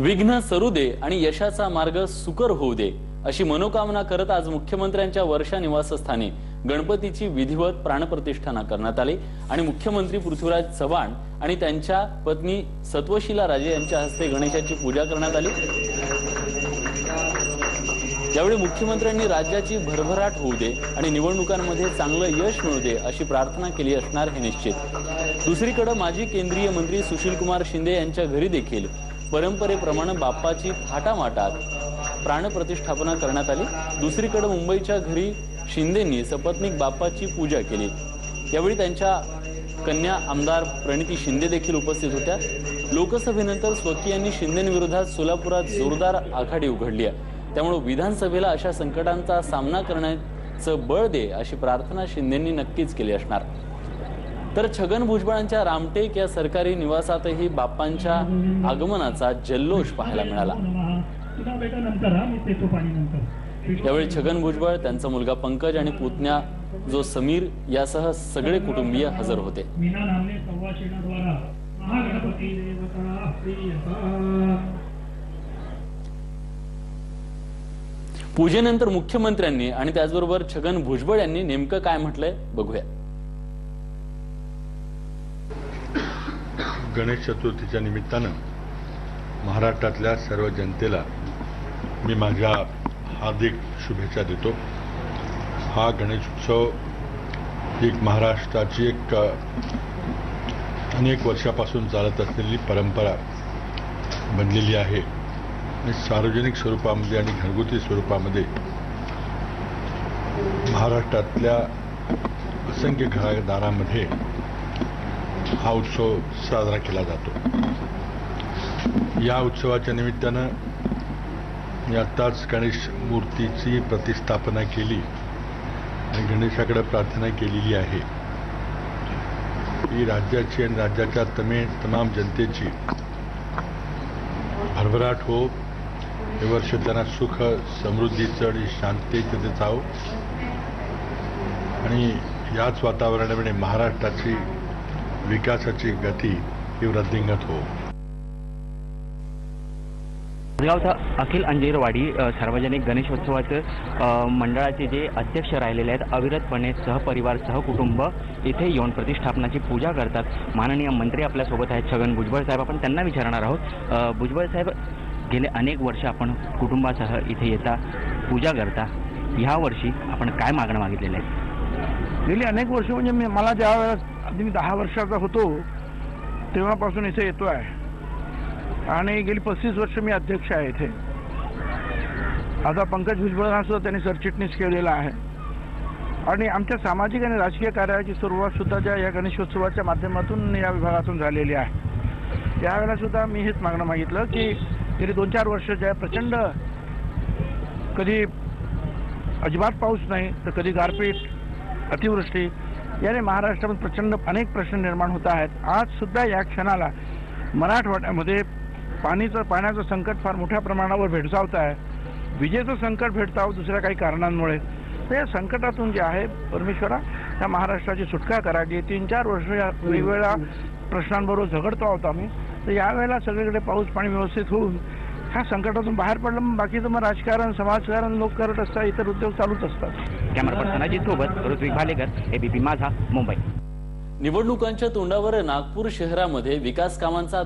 विघ्न सरू दे आणि यशाचा मार्ग सुकर होऊ दे अशी मनोकामना करत आज मुख्यमंत्र्यांच्या वर्षा निवासस्थानी गणपतीची विधिवत प्राणप्रतिष्ठाना करण्यात आली. आणि मुख्यमंत्री पृथ्वीराज चव्हाण आणि त्यांच्या पत्नी सत्वशिला राजे यांच्या हस्ते गणेशाची पूजा करण्यात आली. यावेळी मुख्यमंत्र्यांनी राज्याची भरभराट होऊ दे आणि निवडणुकांमध्ये चांगलं यश मिळू दे अशी प्रार्थना केली असणार हे निश्चित. दुसरीकडे माजी केंद्रीय मंत्री सुशीलकुमार शिंदे यांच्या घरी देखील परंपरेप्रमाणे बाप्पाची थाटामाटात प्राणप्रतिष्ठापना करण्यात आली. दुसरीकडे मुंबईच्या घरी शिंदेंनी सपत्नीक बाप्पाची पूजा केली. यावेळी त्यांच्या कन्या आमदार प्रणिती शिंदे देखील उपस्थित होत्या. लोकसभेनंतर स्वकीयांनी शिंदेविरोधात सोलापुरात जोरदार आघाडी उघडली आहे. त्यामुळे विधानसभेला अशा संकटांचा सामना करण्याचं बळ दे अशी प्रार्थना शिंदेंनी नक्कीच केली असणार. तर छगन भुजबळांच्या रामटेक या सरकारी निवासातही बाप्पांच्या आगमनाचा जल्लोष पाहायला मिळाला. यावेळी छगन भुजबळ त्यांचा मुलगा पंकज आणि पुतण्या जो समीर यासह सगळे कुटुंबीय हजर होते. पूजेनंतर मुख्यमंत्र्यांनी आणि त्याचबरोबर छगन भुजबळ यांनी नेमकं काय म्हटलंय बघूया. गणेश चतुर्थीच्या निमित्तानं महाराष्ट्रातल्या सर्व जनतेला मी माझ्या हार्दिक शुभेच्छा देतो. हा गणेश उत्सव एक महाराष्ट्राची एक अनेक वर्षापासून चालत असलेली परंपरा बनलेली आहे. आणि सार्वजनिक स्वरूपामध्ये आणि घरगुती स्वरूपामध्ये महाराष्ट्रातल्या असंख्य घरादारामध्ये हा उत्सव साजरा केला जातो. या उत्सवाच्या निमित्तानं मी आत्ताच गणेश मूर्तीची प्रतिष्ठापना केली आणि गणेशाकडे प्रार्थना केलेली आहे. ही राज्याची आणि राज्याच्या तमे तमाम जनतेची भरभराट हो. हे वर्ष त्यांना सुख समृद्धीचं आणि शांततेचं चाव आणि याच वातावरणामध्ये महाराष्ट्राची विकासाची गती ही वृद्धिंगत हो. गावचा अखिल अंजीरवाडी सार्वजनिक गणेशोत्सवाचं मंडळाचे जे अध्यक्ष राहिलेले आहेत अविरतपणे सहपरिवार सहकुटुंब इथे येऊन प्रतिष्ठापनाची पूजा करतात. माननीय मंत्री आपल्यासोबत आहेत छगन भुजबळ साहेब. आपण त्यांना विचारणार आहोत भुजबळ साहेब गेले अनेक वर्ष आपण कुटुंबासह इथे येता पूजा करता. ह्या वर्षी आपण काय मागणं मागितलेलं आहे गेली अनेक वर्ष म्हणजे मी मला ज्या वेळेस आधी मी दहा वर्षाचा होतो तेव्हापासून इथे येतो आहे आणि गेली पस्तीस वर्ष मी अध्यक्ष आहे इथे. आता पंकज भुजबळांना सुद्धा त्यांनी सरचिटणीस केलेला आहे. आणि आमच्या सामाजिक आणि राजकीय कार्याची सुरुवात सुद्धा ज्या या गणेशोत्सवाच्या माध्यमातून या विभागातून झालेली आहे. त्यावेळेला सुद्धा मी हेच मागणं मागितलं की गेली दोन चार वर्ष ज्या प्रचंड कधी अजिबात पाऊस नाही तर कधी गारपीट अतिवृष्टी. याने महाराष्ट्रामध्ये प्रचंड अनेक प्रश्न निर्माण होत आहेत. आज सुद्धा या क्षणाला मराठवाड्यामध्ये पाणीचं पाण्याचं संकट फार मोठ्या प्रमाणावर भेडसावत आहे. विजेचं संकट भेडसावं दुसऱ्या काही कारणांमुळे. तर या संकटातून जे आहे परमेश्वरा त्या महाराष्ट्राची सुटका करा. जे तीन चार वर्ष या वेगवेगळ्या प्रश्नांबरोबर झगडतो आहोत आम्ही तर यावेळेला सगळीकडे पाऊस पाणी व्यवस्थित होऊन ह्या संकटातून बाहेर पडलं. मग बाकीचं मग राजकारण समाजकारण लोक करत असतात इतर उद्योग चालूच असतात. कॅमेरा पर्सन अजित सोबत ऋत्विक भालेकर एबीपी माझा मुंबई. निवडणुकांच्या तोंडावर नागपूर शहरामध्ये विकास कामांचा